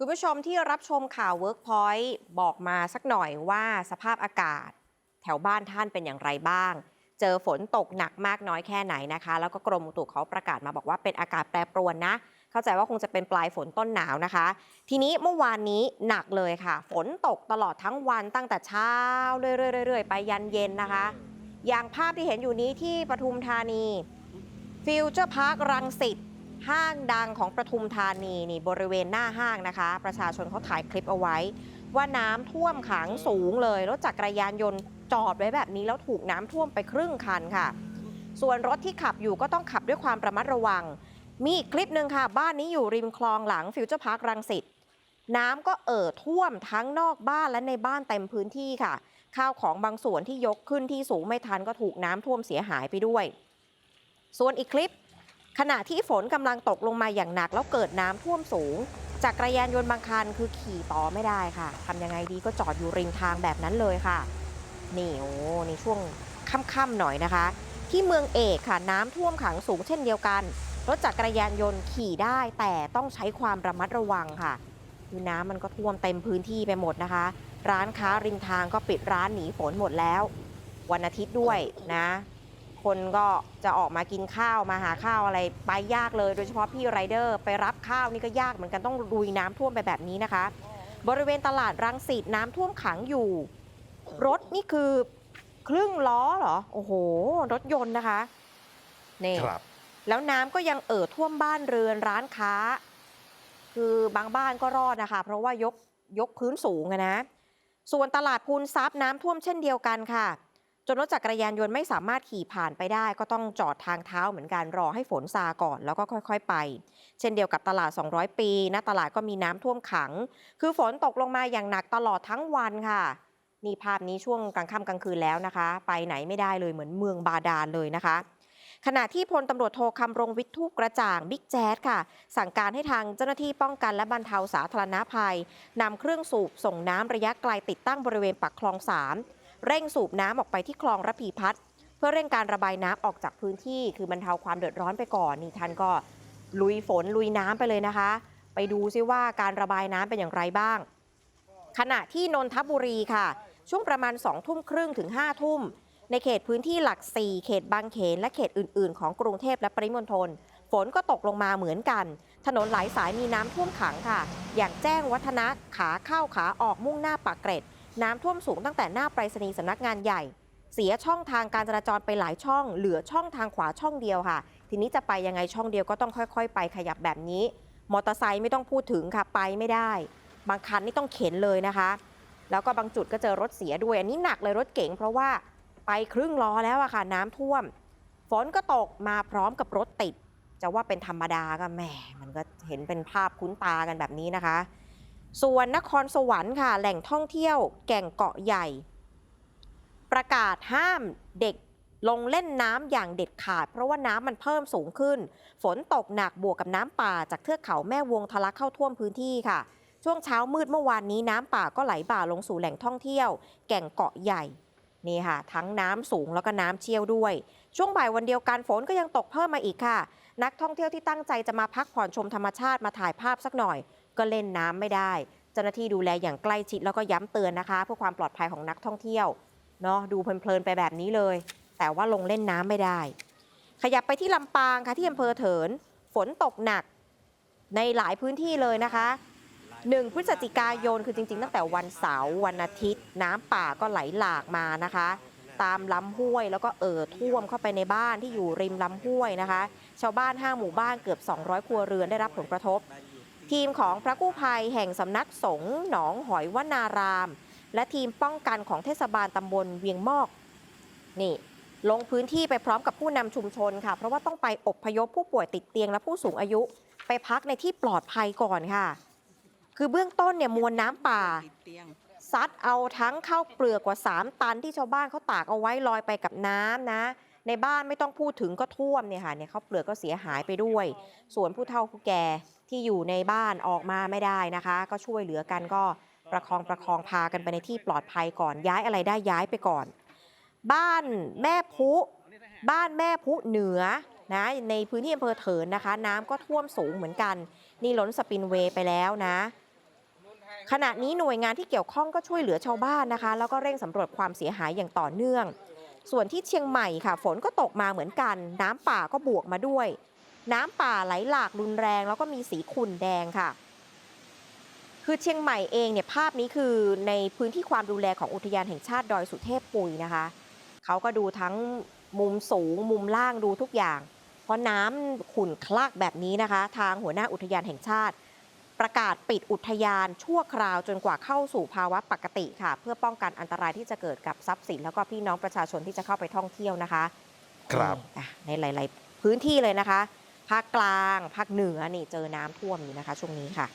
คุณผู้ชมที่รับชมข่าว Workpoint บอกมาสักหน่อยว่าสภาพอากาศ แถวบ้านท่านเป็นอย่างไรบ้าง เจอฝนตกหนักมากน้อยแค่ไหนนะคะ แล้วก็กรมอุตุเขาประกาศมาบอกว่าเป็นอากาศแปรปรวนนะ เข้าใจว่าคงจะเป็นปลายฝนต้นหนาวนะคะ ทีนี้เมื่อวานนี้หนักเลยค่ะ ฝนตกตลอดทั้งวันตั้งแต่เช้าเรื่อยๆๆไปยันเย็นนะคะ อย่างภาพที่เห็นอยู่นี้ที่ปทุมธานีฟิวเจอร์พาร์ครังสิต ห้างดังของประทุมธานีนี่บริเวณหน้าห้างนะคะ ประชาชนเขาถ่ายคลิปเอาไว้ ว่าน้ำท่วมขังสูงเลยรถจักรยานยนต์จอดไว้แบบนี้แล้วถูกน้ำท่วมไปครึ่งคันค่ะ ส่วนรถที่ขับอยู่ก็ต้องขับด้วยความระมัดระวัง มีอีกคลิปหนึ่งค่ะ บ้านนี้อยู่ริมคลองหลังฟิวเจอร์พาร์ครังสิตน้ำก็เอ่อท่วมทั้งนอกบ้านและในบ้านเต็มพื้นที่ค่ะ ข้าวของบางส่วนที่ยกขึ้นที่สูงไม่ทันก็ถูกน้ำท่วมเสียหายไปด้วย ส่วนอีกคลิป ขณะที่ฝนกำลังตกลงมาอย่างหนักแล้วเกิดน้ำท่วมสูง จักรยานยนต์บางคันคือขี่ต่อไม่ได้ค่ะทำยังไงดีก็จอดอยู่ริมทางแบบนั้นเลยค่ะ นี่โอ้ในช่วงค่ำๆหน่อยนะคะ ที่เมืองเอกค่ะน้ำท่วมขังสูงเช่นเดียวกัน รถจักรยานยนต์ขี่ได้แต่ต้องใช้ความระมัดระวังค่ะคือน้ำมันก็ท่วมเต็มพื้นที่ไปหมดนะคะ ร้านค้าริมทางก็ปิดร้านหนีฝนหมดแล้ว วันอาทิตย์ด้วยนะ คนก็จะออกมากินข้าวมาหาข้าวอะไรไปยากเลย โดยเฉพาะพี่ไรเดอร์ไปรับข้าวนี่ก็ยากเหมือนกันต้องลุยน้ำท่วมไปแบบนี้นะคะ บริเวณตลาดรังสิตน้ำท่วมขังอยู่ รถนี่คือครึ่งล้อเหรอ โอ้โห รถยนต์นะคะนี่ครับแล้วน้ำก็ยังเอ่อท่วมบ้านเรือนร้านค้า คือบางบ้านก็รอดนะคะ เพราะว่ายกยกพื้นสูงอะนะ ส่วนตลาดพูนซับน้ำท่วมเช่นเดียวกันค่ะ จนรถจักรยานยนต์ไม่สามารถขี่ผ่านไปได้ ก็ต้องจอดทางเท้าเหมือนกันรอให้ฝนซาก่อนแล้วก็ค่อยๆไป เช่นเดียวกับตลาด 200 ปีนะตลาดก็มีน้ำท่วมขัง คือฝนตกลงมาอย่างหนักตลอดทั้งวันค่ะนี่ภาพนี้ช่วงกลางค่ำกลางคืนแล้วนะคะ ไปไหนไม่ได้เลยเหมือนเมืองบาดาลเลยนะคะ ขณะที่พลตำรวจโทคำรงวิทย์ทูปกระจ่างบิ๊กแจ๊ดค่ะ สั่งการให้ทางเจ้าหน้าที่ป้องกันและบรรเทาสาธารณภัยนำเครื่องสูบส่งน้ำระยะไกลติดตั้งบริเวณปากคลอง3 เร่งสูบน้ำออกไปที่คลองระพีพัฒน์เพื่อเร่งการระบายน้ำออกจากพื้นที่ คือบรรเทาความเดือดร้อนไปก่อนนี่ท่านก็ลุยฝนลุยน้ำไปเลยนะคะ ไปดูซิว่าการระบายน้ำเป็นอย่างไรบ้าง ขณะที่นนทบุรีค่ะ ช่วงประมาณ2ทุ่มครึ่งถึง5ทุ่ม ในเขตพื้นที่หลัก 4 เขตบางเขน และเขตอื่น ๆ ของกรุงเทพและปริมณฑลฝนก็ตกลงมาเหมือนกัน ถนนหลายสายมีน้ำท่วมขังค่ะ อย่างแจ้งวัฒนะขาเข้าขาออกมุ่งหน้าปากเกร็ด น้ำท่วมสูงตั้งแต่หน้าไปรษณีย์สำนักงานใหญ่ เสียช่องทางการจราจรไปหลายช่อง เหลือช่องทางขวาช่องเดียวค่ะ ทีนี้จะไปยังไงช่องเดียวก็ต้องค่อย ๆ ไปขยับแบบนี้ มอเตอร์ไซค์ไม่ต้องพูดถึงค่ะไปไม่ได้ บางคันนี่ต้องเข็นเลยนะคะ แล้วก็บางจุดก็เจอรถเสียด้วย อันนี้หนักเลยรถเก๋งเพราะว่าไปครึ่งล้อแล้วอะค่ะ น้ำท่วม ฝนก็ตกมาพร้อมกับรถติด จะว่าเป็นธรรมดาก็แหมมันก็เห็นเป็นภาพคุ้นตากันแบบนี้นะคะ ส่วนนครสวรรค์ค่ะ แหล่งท่องเที่ยวแก่งเกาะใหญ่ ประกาศห้ามเด็กลงเล่นน้ำอย่างเด็ดขาด เพราะว่าน้ำมันเพิ่มสูงขึ้น ฝนตกหนักบวกกับน้ำป่า จากเทือกเขาแม่วงทะลักเข้าท่วมพื้นที่ค่ะ ช่วงเช้ามืดเมื่อวานนี้น้ำป่าก็ไหลบ่าลงสู่แหล่งท่องเที่ยว แก่งเกาะใหญ่นี่ค่ะ ทั้งน้ำสูงแล้วก็น้ำเชี่ยวด้วย ช่วงบ่ายวันเดียวกันฝนก็ยังตกเพิ่มมาอีกค่ะ นักท่องเที่ยวที่ตั้งใจจะมาพักผ่อนชมธรรมชาติมาถ่ายภาพสักหน่อย ก็เล่นน้ำไม่ได้ เจ้าหน้าที่ดูแลอย่างใกล้ชิดแล้วก็ย้ำเตือนนะคะ เพื่อความปลอดภัยของนักท่องเที่ยวเนาะดูเพลินๆไปแบบนี้เลย แต่ว่าลงเล่นน้ำไม่ได้ ขยับไปที่ลำปางค่ะที่อำเภอเถิน ฝนตกหนักในหลายพื้นที่เลยนะคะ 1 พฤศจิกายนคือจริง ๆ ตั้งแต่วันเสาร์วันอาทิตย์ น้ำป่าก็ไหลหลากมานะคะ ตามลำห้วย แล้วก็เอ่อท่วมเข้าไปในบ้านที่อยู่ริมลำห้วยนะคะ ชาวบ้าน5หมู่บ้านเกือบ 200 ครัวเรือนได้รับผลกระทบ ทีมของพระกู้ภัยแห่งสำนักสงฆ์หนองหอยวนาราม และทีมป้องกันของเทศบาลตำบลเวียงมอกนี่ลงพื้นที่ไปพร้อมกับผู้นำชุมชนค่ะ เพราะว่าต้องไปอบพยพผู้ป่วยติดเตียงและผู้สูงอายุ ไปพักในที่ปลอดภัยก่อนค่ะ คือเบื้องต้นเนี่ยมวลน้ำป่า ซัดเอาทั้งข้าวเปลือกกว่า 3 ตันที่ชาวบ้านเขาตากเอาไว้ลอยไปกับน้ำนะ ในบ้านไม่ต้องพูดถึงก็ท่วมเนี่ยค่ะเนี่ยข้าวเปลือกก็เสียหายไปด้วย ส่วนผู้เฒ่าผู้แก่ที่อยู่ในบ้านออกมาไม่ได้นะคะ ก็ช่วยเหลือกันก็ประคองประคองพากันไปในที่ปลอดภัยก่อนย้ายอะไรได้ย้ายไปก่อน บ้านแม่พุบ้านแม่พุเหนือนะในพื้นที่อำเภอเถินนะคะ น้ำก็ท่วมสูงเหมือนกัน นี่ล้นสปินเวย์ไปแล้วนะ ขณะนี้หน่วยงานที่เกี่ยวข้องก็ช่วยเหลือชาวบ้านนะคะ แล้วก็เร่งสำรวจความเสียหายอย่างต่อเนื่อง ส่วนที่เชียงใหม่ค่ะ ฝนก็ตกมาเหมือนกัน น้ำป่าก็บวกมาด้วย น้ำป่าไหลหลากรุนแรง แล้วก็มีสีขุ่นแดงค่ะ คือเชียงใหม่เองเนี่ยภาพนี้คือในพื้นที่ความดูแลของอุทยานแห่งชาติดอยสุเทพปุยนะคะเขาก็ดูทั้งมุมสูงมุมล่างดูทุกอย่าง เพราะน้ำขุ่นคลากแบบนี้นะคะ ทางหัวหน้าอุทยานแห่งชาติ ประกาศปิดอุทยานชั่วคราวจนกว่าเข้าสู่ภาวะปกติค่ะ เพื่อป้องกันอันตรายที่จะเกิดกับทรัพย์สิน แล้วก็พี่น้องประชาชนที่จะเข้าไปท่องเที่ยวนะคะ ครับนี่อะในหลาย ๆ พื้นที่เลยนะคะ ภาคกลาง ภาคเหนือนี่เจอน้ำท่วมอยู่นะคะ ช่วงนี้ค่ะ